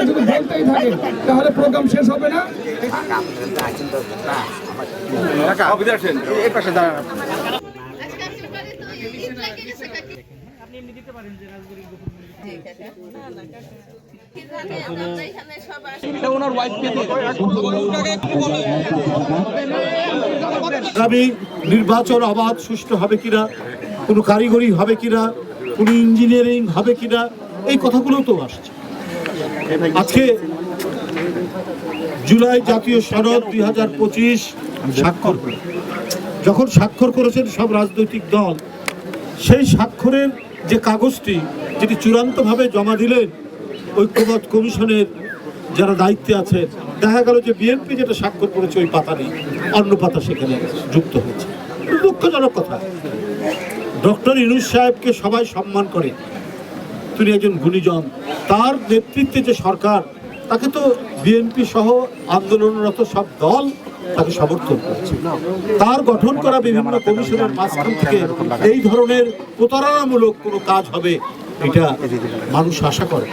যদি বলতেই থাকেন তাহলে প্রোগ্রাম শেষ হবে না আগামী নির্বাচন অবাধ সুষ্ঠু হবে কিনা? কোনো কারিগরি হবে কিনা? কোনো ইঞ্জিনিয়ারিং হবে কিনা? এই কথাগুলো তো আসছে। আজকে জুলাই জাতীয় সনদ দুই হাজার পঁচিশ স্বাক্ষর যখন স্বাক্ষর করেছেন সব রাজনৈতিক দল, সেই স্বাক্ষরের যে কাগজটি যেটি চূড়ান্তভাবে জমা দিলেন, ঐক্যমত কমিশনের যারা দায়িত্বে আছে দেখা গেল যে বিএনপি যেটা স্বাক্ষর করেছে ওই পাতা নেই অন্য পাতা সেখানে যুক্ত হয়েছে। দুঃখজনক কথা। ডক্টর ইনুস সাহেবকে সবাই সম্মান করে। তিনি একজন গুণীজন। তার নেতৃত্বে যে সরকার, তাকে তো বিএনপি সহ আন্দোলনরত সব দল তাকে সমর্থন করছে। তার গঠন করা বিভিন্ন কমিশনের মাঝখান থেকে এই ধরনের প্রতারণামূলক কোনো কাজ হবে, এটা মানুষ আশা করে।